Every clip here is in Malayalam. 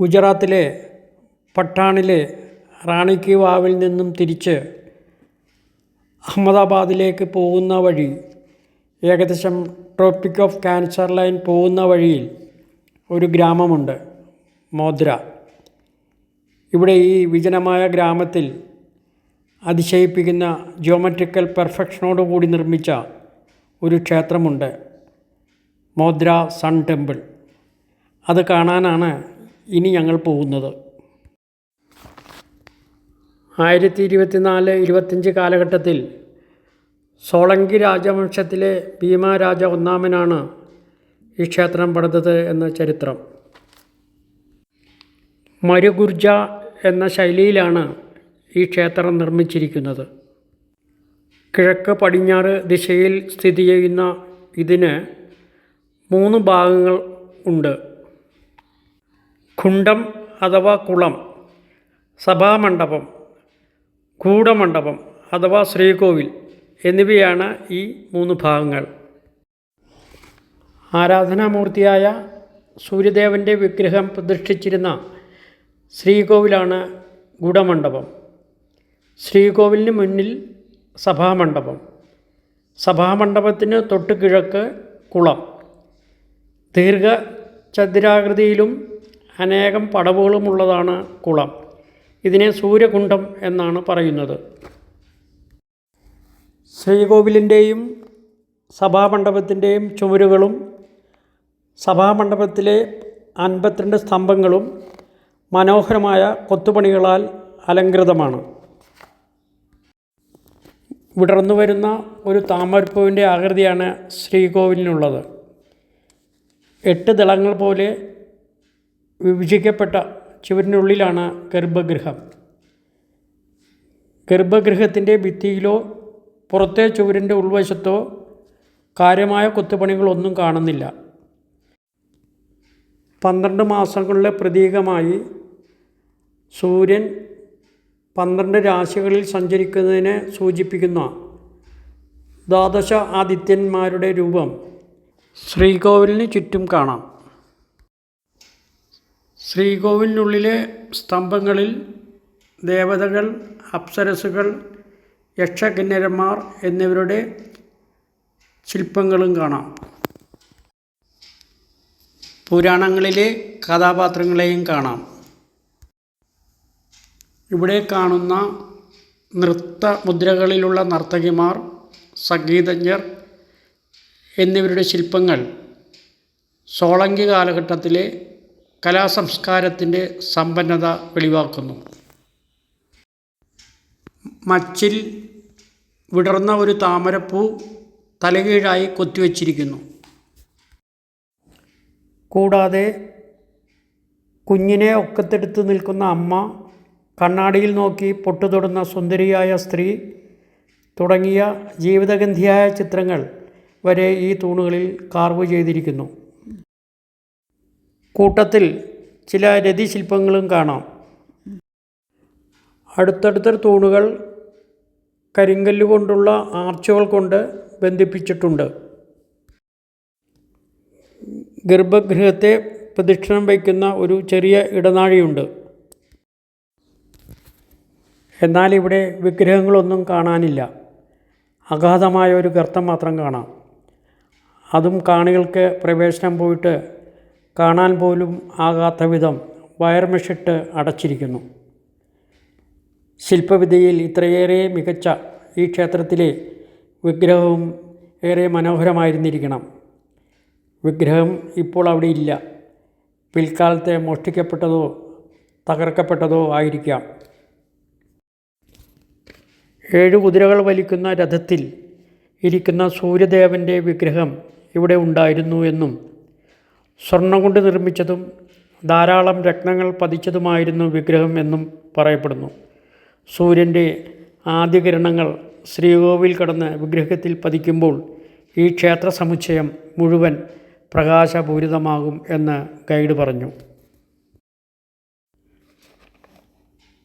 ഗുജറാത്തിലെ പട്ടാണിലെ റാണി കി വാവിൽ നിന്നും തിരിച്ച് അഹമ്മദാബാദിലേക്ക് പോകുന്ന വഴി ഏകദേശം ട്രോപ്പിക് ഓഫ് ക്യാൻസർ ലൈൻ പോകുന്ന വഴിയിൽ ഒരു ഗ്രാമമുണ്ട് മോദ്ര. ഇവിടെ ഈ വിജനമായ ഗ്രാമത്തിൽ അതിശയിപ്പിക്കുന്ന ജിയോമെട്രിക്കൽ പെർഫെക്ഷനോട് കൂടി നിർമ്മിച്ച ഒരു ക്ഷേത്രമുണ്ട് മോദ്ര സൺ ടെമ്പിൾ. അത് കാണാനാണ് ഇനി ഞങ്ങൾ പോകുന്നത്. ആയിരത്തി ഇരുപത്തിനാല് ഇരുപത്തഞ്ച് കാലഘട്ടത്തിൽ സോളങ്കി രാജവംശത്തിലെ ഭീമാരാജ ഒന്നാമനാണ് ഈ ക്ഷേത്രം പണിതത് എന്ന ചരിത്രം. മരുഗുർജ എന്ന ശൈലിയിലാണ് ഈ ക്ഷേത്രം നിർമ്മിച്ചിരിക്കുന്നത്. കിഴക്ക് പടിഞ്ഞാറ് ദിശയിൽ സ്ഥിതി ചെയ്യുന്ന ഇതിന് മൂന്ന് ഭാഗങ്ങൾ ഉണ്ട്. കുണ്ടം അഥവാ കുളം സഭാമണ്ഡപം കൂടമണ്ഡപം അഥവാ ശ്രീകോവിൽ എന്നിവയാണ് ഈ മൂന്ന് ഭാഗങ്ങൾ. ആരാധനാമൂർത്തിയായ സൂര്യദേവന്റെ വിഗ്രഹം പ്രതിഷ്ഠിച്ചിരുന്ന ശ്രീകോവിലാണ് ഗുഡമണ്ഡപം ശ്രീകോവിലിന് മുന്നിൽ സഭാമണ്ഡപം. സഭാമണ്ഡപത്തിന് തൊട്ട് കിഴക്ക് കുളം. ദീർഘ ചതുരാകൃതിയിലും അനേകം പടവുകളുമുള്ളതാണ് കുളം. ഇതിനെ സൂര്യകുണ്ഡം എന്നാണ് പറയുന്നത്. ശ്രീകോവിലിന്റെയും സഭാമണ്ഡപത്തിന്റെയും ചുമരുകളും സഭാമണ്ഡപത്തിലെ അൻപത്തിരണ്ട് സ്തംഭങ്ങളും മനോഹരമായ കൊത്തുപണികളാൽ അലങ്കൃതമാണ് വിടർന്നു വരുന്ന ഒരു താമരപ്പൂവിന്റെ ആകൃതിയാണ് ശ്രീകോവിലിനുള്ളത്. എട്ട് ദളങ്ങൾ പോലെ വിഭജിക്കപ്പെട്ട ചുവരിനുള്ളിലാണ് ഗർഭഗൃഹം. ഗർഭഗൃഹത്തിന്റെ ഭിത്തിയിലോ പുറത്തെ ചുവരിന്റെ ഉൾവശത്തോ കാര്യമായ കൊത്തുപണികളൊന്നും കാണുന്നില്ല. പന്ത്രണ്ട് മാസങ്ങളിലെ പ്രതീകമായി സൂര്യൻ പന്ത്രണ്ട് രാശികളിൽ സഞ്ചരിക്കുന്നതിനെ സൂചിപ്പിക്കുന്ന ദ്വാദശ ആദിത്യന്മാരുടെ രൂപം ശ്രീകോവിലിന് ചുറ്റും കാണാം. ശ്രീകോവിലിനുള്ളിലെ സ്തംഭങ്ങളിൽ ദേവതകൾ അപ്സരസുകൾ യക്ഷകിന്നരന്മാർ എന്നിവരുടെ ശില്പങ്ങളും കാണാം. പുരാണങ്ങളിലെ കഥാപാത്രങ്ങളെയും കാണാം. ഇവിടെ കാണുന്ന നൃത്ത മുദ്രകളിലുള്ള നർത്തകിമാർ സംഗീതജ്ഞർ എന്നിവരുടെ ശില്പങ്ങൾ സോളങ്കി കാലഘട്ടത്തിലെ കലാസംസ്കാരത്തിന്റെ സമ്പന്നത വെളിവാക്കുന്നു. മച്ചിൽ വിടർന്ന ഒരു താമരപ്പൂ തലകീഴായി കൊത്തിവെച്ചിരിക്കുന്നു. കൂടാതെ കുഞ്ഞിനെ ഒക്കത്തെടുത്ത് നിൽക്കുന്ന അമ്മ കണ്ണാടിയിൽ നോക്കി പൊട്ടുതൊടുന്ന സുന്ദരിയായ സ്ത്രീ തുടങ്ങിയ ജീവിതഗന്ധിയായ ചിത്രങ്ങൾ വരെ ഈ തൂണുകളിൽ കാർവ് ചെയ്തിരിക്കുന്നു. കൂട്ടത്തിൽ ചില രതിശില്പങ്ങളും കാണാം. അടുത്തടുത്ത തൂണുകൾ കരിങ്കല്ല് കൊണ്ടുള്ള ആർച്ചുകൾ കൊണ്ട് ബന്ധിപ്പിച്ചിട്ടുണ്ട്. ഗർഭഗൃഹത്തെ പ്രദക്ഷിണം വയ്ക്കുന്ന ഒരു ചെറിയ ഇടനാഴിയുണ്ട്. എന്നാൽ ഇവിടെ വിഗ്രഹങ്ങളൊന്നും കാണാനില്ല. അഗാധമായ ഒരു ഗർത്തം മാത്രം കാണാം. അതും കാണികൾക്ക് പ്രവേശനം പോയിട്ട് കാണാൻ പോലും ആകാത്ത വിധം വയർമെഷിട്ട് അടച്ചിരിക്കുന്നു. ശില്പവിദ്യയിൽ ഇത്രയേറെ മികച്ച ഈ ക്ഷേത്രത്തിലെ വിഗ്രഹവും ഏറെ മനോഹരമായിരുന്നിരിക്കണം. വിഗ്രഹം ഇപ്പോൾ അവിടെ ഇല്ല. പിൽക്കാലത്തെ മോഷ്ടിക്കപ്പെട്ടതോ തകർക്കപ്പെട്ടതോ ആയിരിക്കാം. ഏഴ് കുതിരകൾ വലിക്കുന്ന രഥത്തിൽ ഇരിക്കുന്ന സൂര്യദേവന്റെ വിഗ്രഹം ഇവിടെ ഉണ്ടായിരുന്നു എന്നും സ്വർണം കൊണ്ട് നിർമ്മിച്ചതും ധാരാളം രത്നങ്ങൾ പതിച്ചതുമായിരുന്നു വിഗ്രഹം എന്നും പറയപ്പെടുന്നു. സൂര്യന്റെ ആദ്യ കിരണങ്ങൾ ശ്രീകോവിൽ കടന്ന് വിഗ്രഹത്തിൽ പതിക്കുമ്പോൾ ഈ ക്ഷേത്ര സമുച്ചയം മുഴുവൻ പ്രകാശപൂരിതമാകും എന്ന് ഗൈഡ് പറഞ്ഞു.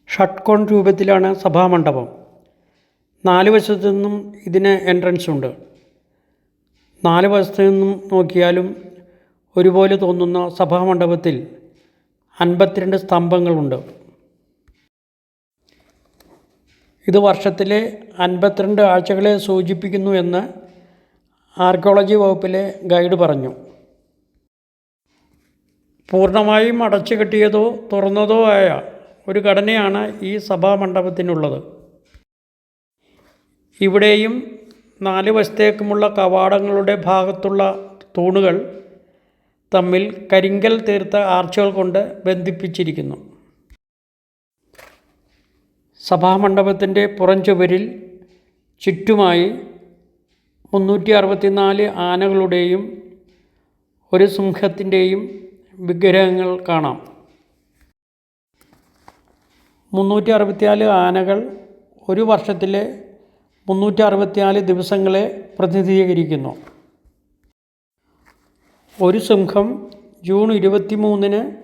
ഷട്ട്കോൺ രൂപത്തിലാണ് സഭാമണ്ഡപം. നാല് വശത്തു നിന്നും ഇതിന് എൻട്രൻസ് ഉണ്ട്. നാല് വശത്തു നിന്നും നോക്കിയാലും ഒരുപോലെ തോന്നുന്ന സഭാമണ്ഡപത്തിൽ അൻപത്തിരണ്ട് സ്തംഭങ്ങളുണ്ട്. ഇത് വർഷത്തിലെ അൻപത്തിരണ്ട് ആഴ്ചകളെ സൂചിപ്പിക്കുന്നു എന്ന് ആർക്കിയോളജി വകുപ്പിലെ ഗൈഡ് പറഞ്ഞു. പൂർണമായും അടച്ചു കെട്ടിയതോ തുറന്നതോ ആയ ഒരു ഘടനയാണ് ഈ സഭാമണ്ഡപത്തിനുള്ളത്. ഇവിടെയും നാല് വശത്തേക്കുമുള്ള കവാടങ്ങളുടെ ഭാഗത്തുള്ള തൂണുകൾ തമ്മിൽ കരിങ്കൽ തീർത്ത ആർച്ചുകൾ കൊണ്ട് ബന്ധിപ്പിച്ചിരിക്കുന്നു. സഭാമണ്ഡപത്തിന്റെ പുറംചുവരിൽ ചുറ്റുമായി മുന്നൂറ്റി അറുപത്തിനാല് ആനകളുടെയും ഒരു സിംഹത്തിന്റെയും വിഗ്രഹങ്ങൾ കാണാം. മുന്നൂറ്റി അറുപത്തിനാല് ആനകൾ ഒരു വർഷത്തിലെ മുന്നൂറ്റി അറുപത്തിനാല് ദിവസങ്ങളെ പ്രതിനിധീകരിക്കുന്നു. ഒരു സിംഹം ജൂൺ ഇരുപത്തി മൂന്നിന്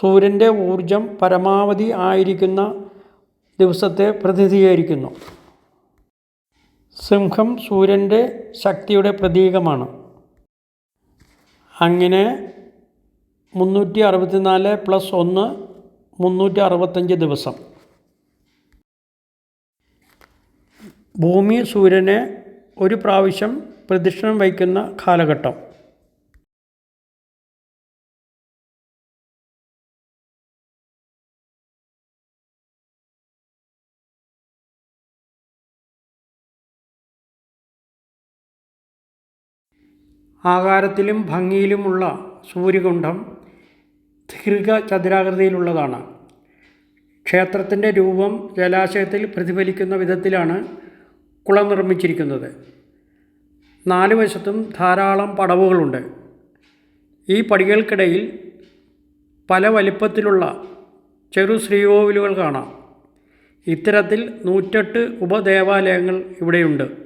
സൂര്യന്റെ ഊർജം പരമാവധി ആയിരിക്കുന്ന ദിവസത്തെ പ്രതിനിധീകരിക്കുന്നു. സിംഹം സൂര്യന്റെ ശക്തിയുടെ പ്രതീകമാണ്. അങ്ങനെ മുന്നൂറ്റി അറുപത്തിനാല് പ്ലസ് ഒന്ന് മുന്നൂറ്റി അറുപത്തഞ്ച് ദിവസം. ഭൂമി സൂര്യനെ ഒരു പ്രാവശ്യം പ്രദക്ഷിണം വയ്ക്കുന്ന കാലഘട്ടം. ആകാരത്തിലും ഭംഗിയിലുമുള്ള സൂര്യകുണ്ഠം ദീർഘ ചതുരാകൃതിയിലുള്ളതാണ് ക്ഷേത്രത്തിന്റെ രൂപം ജലാശയത്തിൽ പ്രതിഫലിക്കുന്ന വിധത്തിലാണ് കുളം നിർമ്മിച്ചിരിക്കുന്നത്. നാല് വശത്തും ധാരാളം പടവുകളുണ്ട്. ഈ പടികൾക്കിടയിൽ പല വലിപ്പത്തിലുള്ള ചെറു ശ്രീകോവിലുകൾ കാണാം. ഇത്തരത്തിൽ നൂറ്റെട്ട് ഉപദേവാലയങ്ങൾ ഇവിടെയുണ്ട്.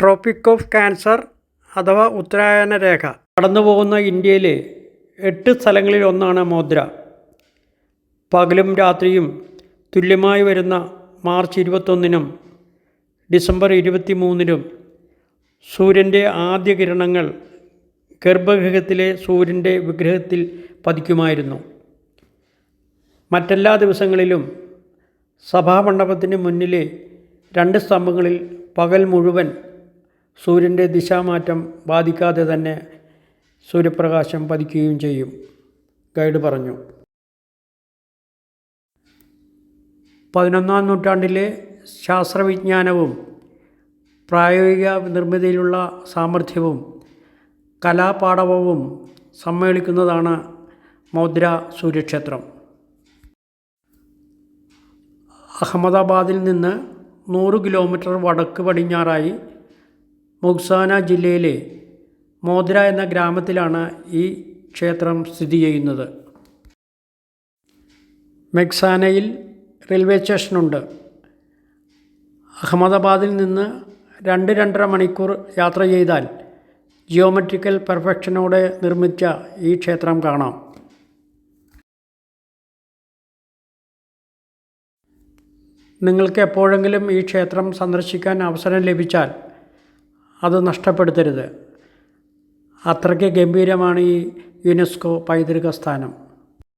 ട്രോപ്പിക് ഓഫ് ക്യാൻസർ അഥവാ ഉത്തരായന രേഖ. കടന്നു പോകുന്ന ഇന്ത്യയിലെ എട്ട് സ്ഥലങ്ങളിൽ ഒന്നാണ് മോദ്ര. പകലും രാത്രിയും തുല്യമായി വരുന്ന മാർച്ച് ഇരുപത്തൊന്നിനും ഡിസംബർ ഇരുപത്തി മൂന്നിനും സൂര്യന്റെ ആദ്യ കിരണങ്ങൾ ഗർഭഗൃഹത്തിലെ സൂര്യന്റെ വിഗ്രഹത്തിൽ പതിക്കുമായിരുന്നു. മറ്റെല്ലാ ദിവസങ്ങളിലും സഭാമണ്ഡപത്തിന് മുന്നിലെ രണ്ട് സ്തംഭങ്ങളിൽ പകൽ മുഴുവൻ സൂര്യന്റെ ദിശാമാറ്റം ബാധിക്കാതെ തന്നെ സൂര്യപ്രകാശം പതിക്കുകയും ചെയ്യും. ഗൈഡ് പറഞ്ഞു. പതിനൊന്നാം നൂറ്റാണ്ടിലെ ശാസ്ത്രവിജ്ഞാനവും പ്രായോഗിക നിർമ്മിതിയിലുള്ള സാമർഥ്യവും കലാപാടവവും സമ്മേളിക്കുന്നതാണ് മൗദ്ര സൂര്യക്ഷേത്രം. അഹമ്മദാബാദിൽ നിന്ന് നൂറ് കിലോമീറ്റർ വടക്ക് പടിഞ്ഞാറായി മുക്സാന ജില്ലയിലെ മോദ്ര എന്ന ഗ്രാമത്തിലാണ് ഈ ക്ഷേത്രം സ്ഥിതി ചെയ്യുന്നത്. മെക്സാനയിൽ റെയിൽവേ സ്റ്റേഷനുണ്ട്. അഹമ്മദാബാദിൽ നിന്ന് രണ്ട് രണ്ടര മണിക്കൂർ യാത്ര ചെയ്താൽ ജിയോമെട്രിക്കൽ പെർഫെക്ഷനോടെ നിർമ്മിച്ച ഈ ക്ഷേത്രം കാണാം. നിങ്ങൾക്ക് എപ്പോഴെങ്കിലും ഈ ക്ഷേത്രം സന്ദർശിക്കാൻ അവസരം ലഭിച്ചാൽ അത് നഷ്ടപ്പെടുത്തരുത്. അത്രയ്ക്ക് ഗംഭീരമാണ് ഈ യുനെസ്കോ പൈതൃക സ്ഥാനം.